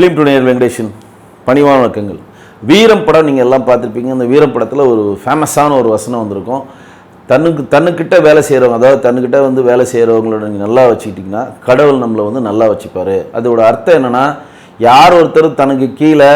Film டுனியர் Venkatesan பணிவான வணக்கங்கள் வீரம் படம் நீங்கள் எல்லாம் பார்த்துருப்பீங்க. அந்த வீரம் படத்தில் ஒரு ஃபேமஸான ஒரு வசனம் வந்திருக்கும். தன்னுக்கு தன்னுக்கிட்ட வேலை செய்கிறவங்க அதாவது தன்னுக்கிட்ட வந்து வேலை செய்கிறவங்களோட நீங்கள் நல்லா வச்சுக்கிட்டிங்கன்னா கடவுள் நம்மளை வந்து நல்லா வச்சுப்பார். அதோட அர்த்தம் என்னென்னா யார் ஒருத்தர் தனக்கு கீழே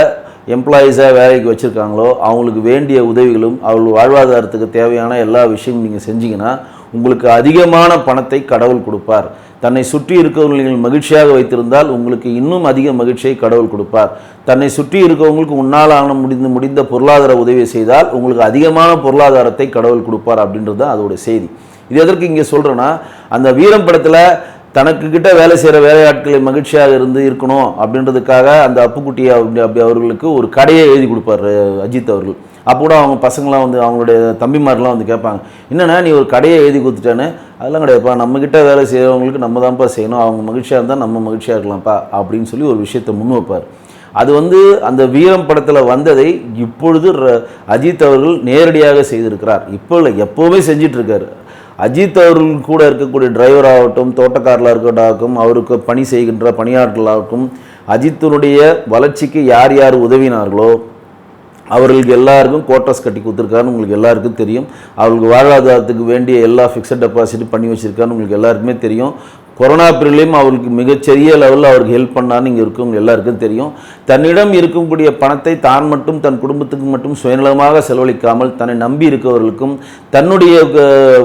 எம்ப்ளாயீஸாக வேலைக்கு வச்சுருக்காங்களோ அவங்களுக்கு வேண்டிய உதவிகளும் அவள் வாழ்வாதாரத்துக்கு தேவையான எல்லா விஷயமும் நீங்கள் செஞ்சிங்கன்னா உங்களுக்கு அதிகமான பணத்தை கடவுள் கொடுப்பார். தன்னை சுற்றி இருக்கவர்கள் நீங்கள் மகிழ்ச்சியாக வைத்திருந்தால் உங்களுக்கு இன்னும் அதிக மகிழ்ச்சியை கடவுள் கொடுப்பார். தன்னை சுற்றி இருக்கவங்களுக்கு உன்னால் ஆன முடிந்து முடிந்த பொருளாதார உதவி செய்தால் உங்களுக்கு அதிகமான பொருளாதாரத்தை கடவுள் கொடுப்பார் அப்படின்றது தான் அதோட செய்தி. இது எதற்கு இங்கே சொல்கிறேன்னா அந்த வீரம் படத்தில் தனக்கு கிட்ட வேலை செய்கிற வேலையாட்களை மகிழ்ச்சியாக இருந்து இருக்கணும் அப்படின்றதுக்காக அந்த அப்புக்குட்டி அப்படி அப்படி அவர்களுக்கு ஒரு கடையை எழுதி கொடுப்பார் அஜித் அவர்கள். அப்போ கூட அவங்க பசங்களாம் வந்து அவங்களுடைய தம்பிமாரெலாம் வந்து கேட்பாங்க என்னென்னா நீ ஒரு கடையை எழுதி கொடுத்துட்டேன்னு? அதெல்லாம் கிடையாதுப்பா நம்மக்கிட்ட வேலை செய்கிறவங்களுக்கு நம்ம தான்ப்பா செய்யணும் அவங்க மகிழ்ச்சியாக இருந்தால் நம்ம மகிழ்ச்சியாக இருக்கலாம்ப்பா அப்படின்னு சொல்லி ஒரு விஷயத்தை முன் வைப்பார் அது வந்து அந்த வீரம் படத்தில் வந்ததை இப்பொழுது ர- அஜித் அவர்கள் நேரடியாக செய்திருக்கிறார். இப்போ இல்லை எப்போவுமே செஞ்சிட்ருக்காரு. அஜித் அவர்கள் கூட இருக்கக்கூடிய டிரைவர் ஆகட்டும் தோட்டக்காரலாக இருக்கட்டும் அவருக்கு பணி செய்கின்ற பணியாளர்களாகட்டும் அஜித்தினுடைய வளர்ச்சிக்கு யார் யார் உதவினார்களோ அவர்களுக்கு எல்லாருக்கும் கோட்டர்ஸ் கட்டி கொடுத்துருக்காருன்னு உங்களுக்கு எல்லாருக்கும் தெரியும். அவர்களுக்கு வாழ்வாதாரத்துக்கு வேண்டிய எல்லா ஃபிக்ஸட் டெபாசிட் பண்ணி வச்சிருக்காருன்னு உங்களுக்கு எல்லாருக்குமே தெரியும். கொரோனா பீரியட்லேயும் அவருக்கு மிகச்சிறிய லெவலில் அவருக்கு ஹெல்ப் பண்ணான்னு இங்கே இருக்கவங்க எல்லாருக்கும் தெரியும். தன்னிடம் இருக்கக்கூடிய பணத்தை தான் மட்டும் தன் குடும்பத்துக்கு மட்டும் சுயநலமாக செலவழிக்காமல் தன்னை நம்பி இருக்கவர்களுக்கும் தன்னுடைய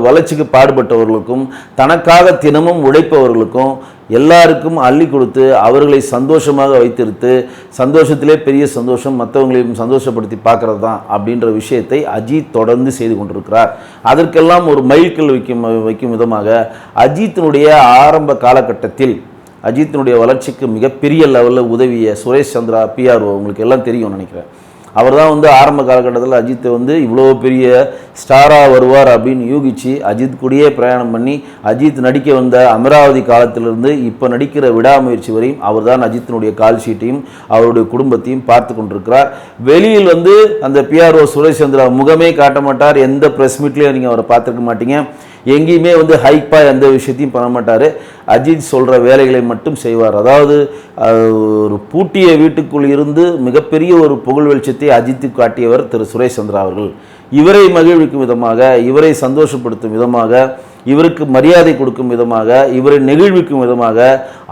வளர்ச்சிக்கு பாடுபட்டவர்களுக்கும் தனக்காக தினமும் உழைப்பவர்களுக்கும் எல்லாருக்கும் அள்ளி கொடுத்து அவர்களை சந்தோஷமாக வைத்திருத்து சந்தோஷத்திலே பெரிய சந்தோஷம் மற்றவங்களையும் சந்தோஷப்படுத்தி பார்க்கறது தான் அப்படின்ற விஷயத்தை அஜித் தொடர்ந்து செய்து கொண்டிருக்கிறார். அதற்கெல்லாம் ஒரு மைல்கல் வைக்கும் வைக்கும் விதமாக அஜித்தினுடைய ஆரம்ப காலகட்டத்தில் அஜித்தினுடைய வளர்ச்சிக்கு மிகப்பெரிய லெவலில் உதவிய சுரேஷ் சந்திரா பிஆர்ஓ உங்களுக்கு எல்லாம் தெரியும் நினைக்கிறேன். அவர் தான் வந்து ஆரம்ப காலகட்டத்தில் அஜித்தை வந்து இவ்வளோ பெரிய ஸ்டாராக வருவார் அப்படின்னு யூகிச்சு அஜித் கூடயே பிரயாணம் பண்ணி அஜித் நடிக்க வந்த அமராவதி காலத்திலிருந்து இப்போ நடிக்கிற விடாமுயற்சி வரையும் அவர் தான் அஜித்தினுடைய கால் ஷீட்டையும் அவருடைய குடும்பத்தையும் பார்த்து கொண்டிருக்கிறார். வெளியில் வந்து அந்த பிஆர்ஓ சுரேஷ் சந்திரா முகமே காட்ட மாட்டார் எந்த ப்ரெஸ் மீட்லேயும் நீங்கள் அவரை பார்த்துருக்க மாட்டீங்க. எங்கேயுமே வந்து ஹைப்பாக எந்த விஷயத்தையும் பண்ண மாட்டார். அஜித் சொல்கிற வேலைகளை மட்டும் செய்வார். அதாவது ஒரு பூட்டிய வீட்டுக்குள் இருந்து மிகப்பெரிய ஒரு புகழ் வெளிச்சத்தை அஜித்து காட்டியவர் திரு. சுரேஷ் சந்திரா அவர்கள். இவரை மகிழ்விக்கும் விதமாக இவரை சந்தோஷப்படுத்தும் விதமாக இவருக்கு மரியாதை கொடுக்கும் விதமாக இவரை நெகிழ்விக்கும் விதமாக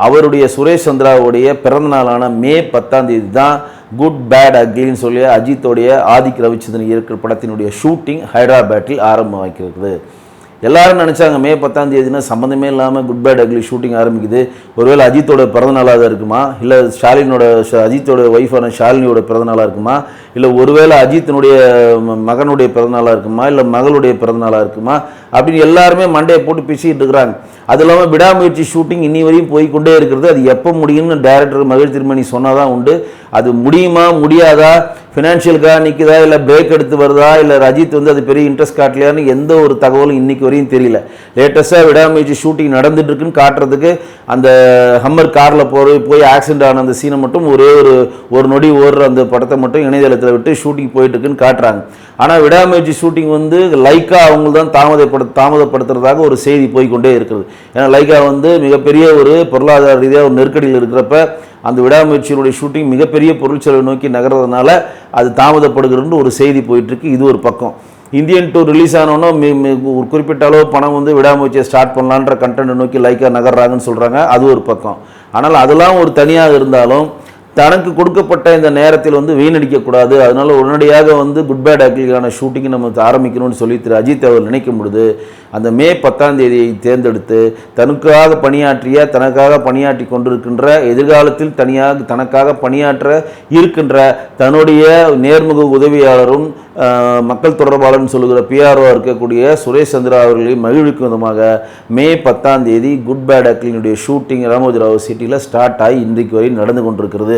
அவருடைய சுரேஷ் சந்திராவுடைய பிறந்த நாளான மே பத்தாம் தேதி தான் குட் பேட் அக்லின்னு சொல்லி அஜித்தோடைய ஆதிக் ரவிச்சந்திரன் இருக்கிற படத்தினுடைய ஷூட்டிங் ஹைதராபாத்தில் ஆரம்பம் எல்லாரும் நினச்சாங்க மே பத்தாம் தேதினா சம்மந்தமே இல்லாமல் குட் பை டக்லி ஷூட்டிங் ஆரம்பிக்குது. ஒருவேளை அஜித்தோட பிறந்தநாளாக இருக்குமா? இல்லை ஸ்டாலினோட ஷ- அஜித்தோட ஒய்ஃபான ஷாலினியோட பிறந்தநாளாக இருக்குமா? இல்லை ஒருவேளை அஜித்தினுடைய மகனுடைய பிறந்தநாளாக இருக்குமா? இல்லை மகளுடைய பிறந்தநாளாக இருக்குமா? அப்படின்னு எல்லாருமே மண்டையை போட்டு பேசிக்கிட்டு இருக்கிறாங்க. அது இல்லாமல் விடாமுயற்சி ஷூட்டிங் இன்னி வரையும் போய் கொண்டே இருக்கிறது. அது எப்போ முடியும்னு டைரக்டர் மகிழ் திருமணி சொன்னால் தான் உண்டு. அது முடியுமா முடியாதா? ஃபினான்ஷியலுக்காக நிற்குதா இல்லை பிரேக் எடுத்து வருதா? இல்லை ரஜித் வந்து அது பெரிய இன்ட்ரெஸ்ட் காட்டலையான்னு எந்த ஒரு தகவலும் இன்றைக்கி வரையும் தெரியல. லேட்டஸ்ட்டாக விடாமுயற்சி ஷூட்டிங் நடந்துட்டுருக்குன்னு காட்டுறதுக்கு அந்த ஹம்மர் காரில் போய் போய் ஆக்சிடென்ட் ஆன அந்த சீனை மட்டும் ஒரே ஒரு ஒரு நொடி ஓடுற அந்த படத்தை மட்டும் இணையதளத்தில் விட்டு ஷூட்டிங் போயிட்டு இருக்குன்னு காட்டுறாங்க. ஆனால் விடாமுயற்சி ஷூட்டிங் வந்து லைக்காக அவங்க தான் தாமதப்படு தாமதப்படுத்துறதாக ஒரு செய்தி போய்க்கொண்டே இருக்கிறது. ஏன்னா லைகா வந்து மிகப்பெரிய ஒரு பொருளாதார ரீதியாக ஒரு நெருக்கடியில் இருக்கிறப்ப அந்த விடாமுயற்சியினுடைய ஷூட்டிங் மிகப்பெரிய பொருள் செலவு நோக்கி நகர்றதுனால அது தாமதப்படுகிறன்னு ஒரு செய்தி போயிட்டுருக்கு. இது ஒரு பக்கம். இந்தியன் டூ ரிலீஸ் ஆனோன்னா ஒரு குறிப்பிட்ட அளவு பணம் வந்து விடாமுயற்சியை ஸ்டார்ட் பண்ணலான்ற கண்டென்ட் நோக்கி லைக்காக நகர்றாங்கன்னு சொல்கிறாங்க அது ஒரு பக்கம். ஆனால் அதெல்லாம் ஒரு தனியாக இருந்தாலும் தனக்கு கொடுக்கப்பட்ட இந்த நேரத்தில் வந்து வீணடிக்கக்கூடாது. அதனால உடனடியாக வந்து குட் பேட் அக்லிக்கான ஷூட்டிங் நம்ம ஆரம்பிக்கணும்னு சொல்லி திரு அஜித் அவர் நினைக்கும் பொழுது அந்த மே பத்தாம் தேதியை தேர்ந்தெடுத்து தனக்காக பணியாற்றிய தனக்காக பணியாற்றி கொண்டிருக்கின்ற எதிர்காலத்தில் தனியாக தனக்காக பணியாற்ற இருக்கின்ற தன்னுடைய நேர்முக உதவியாளரும் மக்கள் தொடர்பாளர்னு சொல்லுகிற பிஆர்ஓ இருக்கக்கூடிய சுரேஷ் சந்திரா அவர்களை மகிழ்விக்கும் விதமாக மே பத்தாம் தேதி குட் பேட் அக்லினுடைய ஷூட்டிங் ராமோஜிராவ் சிட்டியில் ஸ்டார்ட் ஆகி இன்றைக்கு வரை நடந்து கொண்டிருக்கிறது.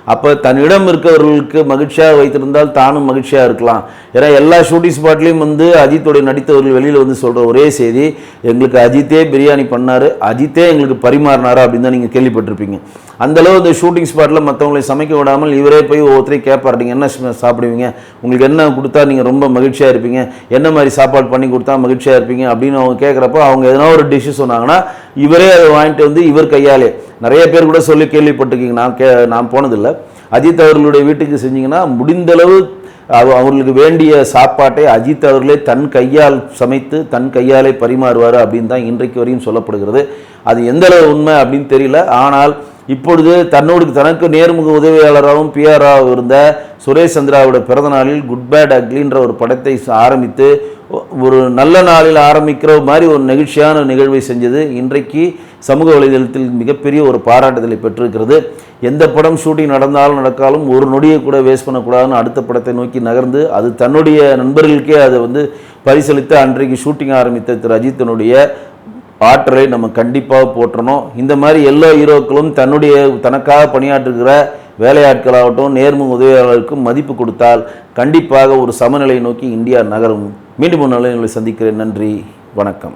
அப்போ தன்னிடம் இருக்கவர்களுக்கு மகிழ்ச்சியாக வைத்திருந்தால் தானும் மகிழ்ச்சியாக இருக்கலாம். ஏன்னா எல்லா ஷூட்டிங் ஸ்பாட்லேயும் வந்து அஜித்துடைய நடித்தவர்கள் வெளியில் வந்து சொல்கிற ஒரே செய்தி எங்களுக்கு அஜித்தே பிரியாணி பண்ணார் அஜித்தே எங்களுக்கு பரிமாறினாரா அப்படின்னு தான் நீங்கள் கேள்விப்பட்டிருப்பீங்க. அந்த இந்த ஷூட்டிங் ஸ்பாட்டில் மற்றவங்களை சமைக்க விடாமல் இவரே போய் ஒவ்வொருத்தரையும் கேட்பார் நீங்கள் என்ன சாப்பிடுவீங்க? உங்களுக்கு என்ன கொடுத்தா நீங்கள் ரொம்ப மகிழ்ச்சியாக இருப்பீங்க? என்ன மாதிரி சாப்பாடு பண்ணி கொடுத்தா மகிழ்ச்சியாக இருப்பீங்க? அப்படின்னு அவங்க கேட்குறப்போ அவங்க எதனா ஒரு டிஷ்ஷு சொன்னாங்கன்னா இவரே அதை வாங்கிட்டு வந்து இவர் கையாலே நிறைய பேர் கூட சொல்லி கேள்விப்பட்டிருக்கீங்க. நான் கே நான் போனதில்லை. அஜித் அவர்களுடைய வீட்டுக்கு செஞ்சீங்கன்னா முடிந்தளவு அவ- அவர்களுக்கு வேண்டிய சாப்பாட்டை அஜித் அவர்களே தன் கையால் சமைத்து தன் கையாலே பரிமாறுவார் அப்படின்னு தான் இன்றைக்கு வரையும் சொல்லப்படுகிறது. அது எந்த அளவு உண்மை அப்படின்னு தெரியல. ஆனால் இப்பொழுது தன்னோடு தனக்கு நேர்முக உதவியாளராகவும் பிஆராகவும் இருந்த சுரேஷ் சந்திராவோட பிறந்தநாளில் குட் பேட் அக்லின்ற ஒரு படத்தை ஆரம்பித்து ஒரு நல்ல நாளில் ஆரம்பிக்கிற மாதிரி ஒரு நெகிழ்ச்சியான நிகழ்வை செஞ்சது. இன்றைக்கு சமூக வலைதளத்தில் மிகப்பெரிய ஒரு பாராட்டுதலை பெற்றிருக்கிறது. எந்த படம் ஷூட்டிங் நடந்தாலும் நடக்காலும் ஒரு நொடியை கூட வேஸ்ட் பண்ணக்கூடாதுன்னு அடுத்த படத்தை நோக்கி நகர்ந்து அது தன்னுடைய நண்பர்களுக்கே அதை வந்து பரிசளித்து அன்றைக்கு ஷூட்டிங் ஆரம்பித்த திரு அஜித்தனுடைய ஆற்றலை நம்ம கண்டிப்பாக போற்றணும். இந்த மாதிரி எல்லா ஹீரோக்களும் தன்னுடைய தனக்காக பணியாற்றுகிற வேலையாட்களாகட்டும் நேர்முக உதவியாளர்களுக்கும் மதிப்பு கொடுத்தால் கண்டிப்பாக ஒரு சமநிலை நோக்கி இந்தியா நகரும். மீண்டும் ஒரு நிலையங்களை சந்திக்கிறேன். நன்றி வணக்கம்.